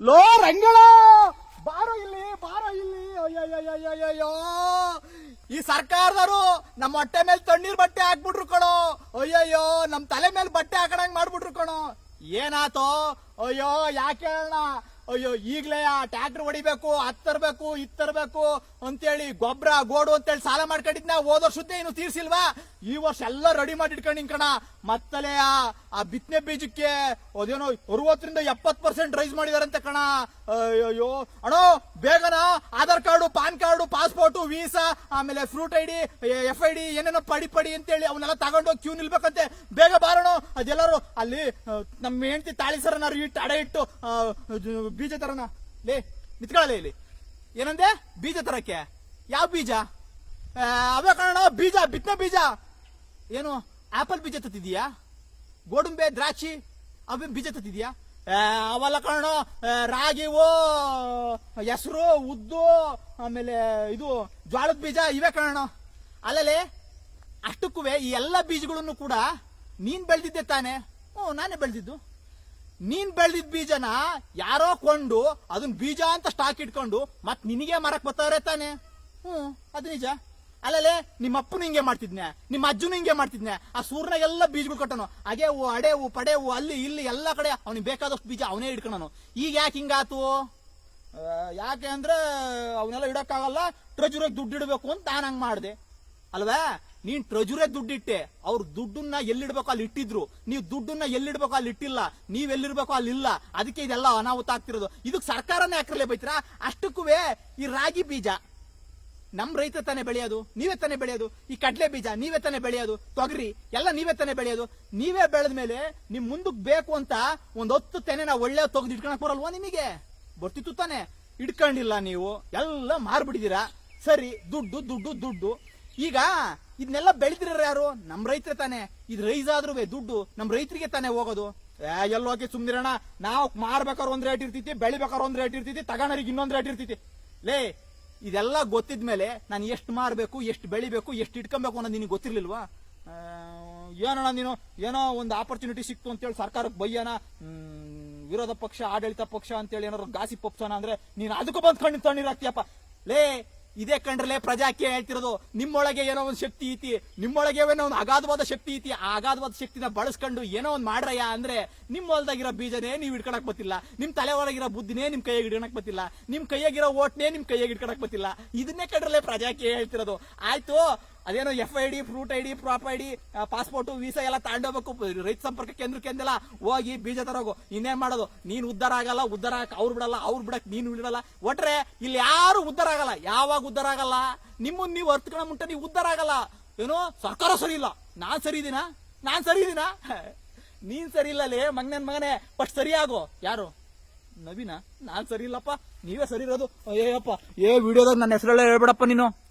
Low ರಂಗಳ ಬಾರೋ ಇಲ್ಲಿ ಬಾರೋ ಇಲ್ಲಿ. ಅಯ್ಯಯ್ಯಯ್ಯಯ್ಯಯ್ಯೋ ಈ ಸರ್ಕಾರದವರು ನಮ್ಮ ಹೊಟ್ಟೆ ಮೇಲೆ ತಣ್ಣೀರ್ ಬಟ್ಟೆ ಹಾಕ್ಬಿಟ್ರು ಕಣೋ. ಅಯ್ಯಯ್ಯೋ ನಮ್ಮ ತಲೆ ಮೇಲೆ ಬಟ್ಟೆ ಹಾಕಣಂಗ್ ಮಾಡ್ಬಿಟ್ರು ಕಣೋ. ಏನಾತೋ? ಅಯ್ಯೋ, ಯಾಕೆ ಹೇಳೋಣ ಅಯ್ಯೋ ಈಗ್ಲೇ ಟ್ರ್ಯಾಕ್ಟರ್ ಹೊಡಿಬೇಕು ಹತ್ತರ್ಬೇಕು ಇತ್ತರ್ಬೇಕು ಅಂತೇಳಿ ಗೊಬ್ಬರ ಗೋಡು ಅಂತೇಳಿ ಸಾಲ ಮಾಡ್ಕೊಂಡಿದ್ನ ಹೋದ ವರ್ಷದ್ದೇ ಏನು ತೀರ್ಸಿಲ್ವಾ? ಈ ವರ್ಷ ಎಲ್ಲ ರೆಡಿ ಮಾಡಿ ಇಟ್ಕೊಂಡಿನ್ ಕಣ. ಮತ್ತಲೇ ಆ ಆ ಬಿತ್ತನೆ ಬೀಜಕ್ಕೆ ಅದೇನೋ ಅರವತ್ತರಿಂದ ಎಪ್ಪತ್ ಪರ್ಸೆಂಟ್ ರೈಸ್ ಮಾಡಿದಾರಂತೆ ಕಣ. ಅಯ್ಯೋ ಅಣೋ ಬೇಗನ. Aadhaar card PAN card passport visa ಆಮೇಲೆ fruit I D F I D ಏನೇನೋ ಪಡಿ ಪಡಿ ಅಂತೇಳಿ ಅವನ್ನೆಲ್ಲ ತಗೊಂಡು ಕ್ಯೂ ನಿಲ್ಬೇಕಂತೆ. ಬೇಗ ಬಾರೋಣ ಅದೆಲ್ಲರೂ ಅಲ್ಲಿ ಆ, ನಮ್ಮ ಹೆಂಡತಿ ತಾಳಿ ಸರನಾರು ಇಟ್ಟು ಇಟ್ಟು ಆ, ಬೀಜ ತರನ ಲೇ ನಿತ್ಕೊಳ್ಳಲೇ ಇಲ್ಲಿ. ಏನಂದೆ? ಬೀಜ ತರಕ್ಕೆ. ಯಾವ ಬೀಜ? ಅವೇ ಕಣ ಬೀಜ, ಬಿತ್ತನೆ ಬೀಜ. ಏನು, ಆಪಲ್ ಬೀಜ ತತ್ತಿದ್ಯಾ ಗೋಡಂಬೆ, ದ್ರಾಕ್ಷಿ, ಅವೇ ಬೀಜ ತತ್ತಿದ್ಯಾ ಅವೆಲ್ಲ ಕಣ ರಾಗಿವು ಹೆಸರು, ಉದ್ದು, ಆಮೇಲೆ ಇದು ಜ್ವಾಳದ ಬೀಜ, ಇವೇ ಕಣ ಅಲ್ಲಲೇ ಅಷ್ಟಕ್ಕೂ ಈ ಎಲ್ಲ ಬೀಜಗಳನ್ನು ಕೂಡ ನೀನ್ ಬೆಳೆದಿದ್ದೆ ತಾನೆ. ಹ್ಞೂ ನಾನೇ ಬೆಳೆದಿದ್ದು. ನೀನ್ ಬೆಳೆದಿದ್ ಬೀಜನ ಯಾರೋ ಕೊಂಡು ಅದನ್ನ ಬೀಜ ಅಂತ ಸ್ಟಾಕ್ ಇಟ್ಕೊಂಡು ಮತ್ ನಿನಗೆ ಮರಕ್ ಬರ್ತಾವ್ರೆ ತಾನೆ? ಹ್ಮ್ ಅದು ನಿಜ. ಅಲ್ಲಲೇ ನಿಮ್ಮ ಅಪ್ಪನು ಹಿಂಗೆ ಮಾಡ್ತಿದ್ನೆ, ನಿಮ್ಮ ಅಜ್ಜನು ಹಿಂಗೆ ಮಾಡ್ತಿದ್ನೆ. ಆ ಸೂರ್ನಾಗೆಲ್ಲ ಬೀಜಗಳು ಕಟ್ಟನು. ಅಗೆ ಹೂ ಅಡೆ ಹೂ ಪಡೆ ಹೂ ಅಲ್ಲಿ, ಇಲ್ಲಿ ಎಲ್ಲ ಕಡೆ ಅವ್ನಿಗೆ ಬೇಕಾದಷ್ಟು ಬೀಜ ಅವನೇ ಇಟ್ಕೊಳನು. ಈಗ ಯಾಕೆ ಹಿಂಗಾತು? ಯಾಕೆ ಅಂದ್ರೆ ಅವನ್ನೆಲ್ಲ ಇಡಕ್ಕಾಗಲ್ಲ, ಟ್ರೆಜುರಾಗಿ ದುಡ್ಡು ಇಡಬೇಕು ಅಂತ ನಾನು ಹಂಗೆ ಮಾಡಿದೆ. ಅಲ್ವಾ? ನೀನ್ ಟ್ರೆಜುರೇ ದುಡ್ಡಿಟ್ಟೆ, ಅವ್ರ ದುಡ್ಡನ್ನ ಎಲ್ಲಿಡ್ಬೇಕು ಅಲ್ಲಿ ಇಟ್ಟಿದ್ರು. ನೀವ್ ದುಡ್ಡನ್ನ ಎಲ್ಲಿಡ್ಬೇಕು ಅಲ್ಲಿ ಇಟ್ಟಿಲ್ಲ, ನೀವ್ ಎಲ್ಲಿರ್ಬೇಕು ಅಲ್ಲಿ ಇಲ್ಲ. ಅದಕ್ಕೆ ಇದೆಲ್ಲ ಅನಾಹುತ ಆಗ್ತಿರೋದು. ಇದಕ್ಕೆ ಸರ್ಕಾರನೇ ಹಾಕ್ರಲೇ ಬೈತೀರಾ? ಅಷ್ಟಕ್ಕೂ ಈ ರಾಗಿ ಬೀಜ. ನಮ್ ರೈತ ತಾನೇ ಬೆಳೆಯೋದು, ನೀವೇ ತಾನೇ ಬೆಳೆಯೋದು. ಈ ಕಡ್ಲೆ ಬೀಜ, ನೀವೇ ತಾನೇ ಬೆಳೆಯೋದು. ತೊಗರಿ, ಎಲ್ಲ ನೀವೇ ತಾನೇ ಬೆಳೆಯೋದು. ನೀವೇ ಬೆಳೆದ ಮೇಲೆ ನಿಮ್ ಮುಂದಕ್ ಬೇಕು ಅಂತ ಒಂದ್ ಹತ್ತು ತೆನೆ ನಾವು ಒಳ್ಳೆ ತೆಗೆದು ಇಟ್ಕೊಳಕ್ ಬರಲ್ವಾ ನಿಮಗೆ? ಬರ್ತಿತ್ತು ತಾನೆ. ಇಟ್ಕೊಂಡಿಲ್ಲ ನೀವು. ಎಲ್ಲ ಮಾರ್ಬಿಟ್ಟಿದೀರಾ ಸರಿ, ದುಡ್ಡು ದುಡ್ಡು ದುಡ್ಡು. ಈಗ ಇದನ್ನೆಲ್ಲ ಬೆಳೆದಿರ ಯಾರು? ನಮ್ ರೈತರೇ ತಾನೆ. ಇದು ರೈಸ್ ಆದ್ರೂ ದುಡ್ಡು, ನಮ್ ರೈತರಿಗೆ ತಾನೇ ಹೋಗೋದು. ಎಲ್ಲೋಗಿ ಸುಮ್ನಿರೋಣ ನಾವು ಮಾರ್ಬೇಕಾದ್ರೆ ಒಂದ್ ರೇಟ್ ಇರ್ತೈತಿ ಬೆಳಿಬೇಕಾದ್ರೆ ಒಂದ್ ರೇಟ್ ಇರ್ತೈತಿ, ತಗೋಣರಿಗೆ ಇನ್ನೊಂದ್ ರೇಟ್ ಇರ್ತೈತಿ. ಲೇ, ಇದೆಲ್ಲ ಗೊತ್ತಿದ್ಮೇಲೆ ನಾನು ಎಷ್ಟು ಮಾರಬೇಕು, ಎಷ್ಟು ಬೆಳಿಬೇಕು, ಎಷ್ಟು ಇಟ್ಕೊಬೇಕು ಅನ್ನೋದು ನಿನಗೆ ಗೊತ್ತಿರ್ಲಿಲ್ವಾ? ಏನೋಣ ನೀನು? ಏನೋ ಒಂದು ಆಪರ್ಚುನಿಟಿ ಸಿಕ್ತು ಅಂತೇಳಿ ಸರ್ಕಾರಕ್ಕೆ ಬೈಯನ ವಿರೋಧ ಪಕ್ಷ, ಆಡಳಿತ ಪಕ್ಷ ಅಂತೇಳಿ ಏನಾದ್ರು ಗಾಸಿ ಪಪ್ಸೋಣ ಅಂದ್ರೆ ನೀನು ಅದಕ್ಕೂ ಬಂದು ಕಣ್ಣು ತಣ್ಣೀರಾಗ್ತೀಯಪ್ಪ ಲೇ ಇದೇ ಕಂಡ್ರಲ್ಲೇ ಪ್ರಜಾಕ್ಕೆ ಹೇಳ್ತಿರೋದು, ನಿಮ್ಮೊಳಗೆ ಏನೋ ಒಂದು ಶಕ್ತಿ ಐತಿ, ನಿಮ್ಮೊಳಗೆ ಏನೋ ಒಂದು ಅಗಾಧವಾದ ಶಕ್ತಿ ಐತಿ, ಆ ಅಗಾಧವಾದ ಶಕ್ತಿನ ಬಳಸ್ಕೊಂಡು ಏನೋ ಒಂದು ಮಾಡ್ರಯ್ಯ ಅಂದ್ರೆ ನಿಮ್ಮ ಹೊಲ್ದಾಗಿರೋ ಬೀಜನೇ ನೀವು ಇಟ್ಕೊಳಕ್ ಬತ್ತಿಲ್ಲ ನಿಮ್ ತಲೆ ಒಳಗಿರೋ ಬುದ್ಧಿನೇ ನಿಮ್ ಕೈಯಾಗ ಇಟ್ಕೊಳಕ್ ಬತ್ತಿಲ್ಲ ನಿಮ್ ಕೈಯಾಗಿರೋ ಓಟ್ನೇ ನಿಮ್ ಕೈಯಾಗ ಇಟ್ಕೊಳಕ್ ಬತ್ತಿಲ್ಲ ಇದನ್ನೇ ಕಂಡ್ರಲ್ಲೇ ಪ್ರಜಾಕ್ಕೆ ಹೇಳ್ತಿರೋದು. ಆಯ್ತು ಅದೇನೋ F I D fruit I D prop I D passport visa ಎಲ್ಲ ತಗೊಂಡೋಗ್ಬೇಕು ರೈತ ಸಂಪರ್ಕ ಕೇಂದ್ರಕ್ಕೆಂದೆಲ್ಲ ಹೋಗಿ ಬೀಜ ತರೋಗು. ಇನ್ನೇನ್ ಮಾಡೋದು? ನೀನ್ ಉದ್ದಾರ ಆಗಲ್ಲ ಉದ್ದಾರ ಅವ್ರು ಬಿಡಲ್ಲ, ಅವ್ರು ಬಿಡಕ್ ನೀನು ಬಿಡಲ್ಲ. ಒಟ್ರೆ, ಇಲ್ಲಿ ಯಾರು ಉದ್ದಾರ ಆಗಲ್ಲ. ಯಾವಾಗ ಉದ್ದಾರ ಆಗಲ್ಲ? ನಿಮ್ಮನ್ನ ನೀವು ಅರ್ತ್ಕೊಳ ಮುಂಟ ನೀವು ಉದ್ದಾರ ಆಗಲ್ಲ. ಏನೋ, ಸರ್ಕಾರ ಸರಿ ಇಲ್ಲ. ನಾನ್ ಸರಿ ಇದೀನಾ? ನಾನ್ ಸರಿ ಇದೀನಾ? ನೀನ್ ಸರಿ ಇಲ್ಲ ಲೇ, ಮಗನನ್ ಮಗನೇ. ಫಸ್ಟ್ ಸರಿ ಆಗೋ. ಯಾರು? ನವೀನ? ನಾನ್ ಸರಿ ಇಲ್ಲಪ್ಪ. ನೀವೇ ಸರಿ ಇರೋದು. ಅಯ್ಯಪ್ಪ ಏ, ವಿಡಿಯೋದಾಗ ನನ್ನ ಹೆಸರಲ್ಲೇ ಹೇಳ್ಬೇಡಪ್ಪ ನೀನು.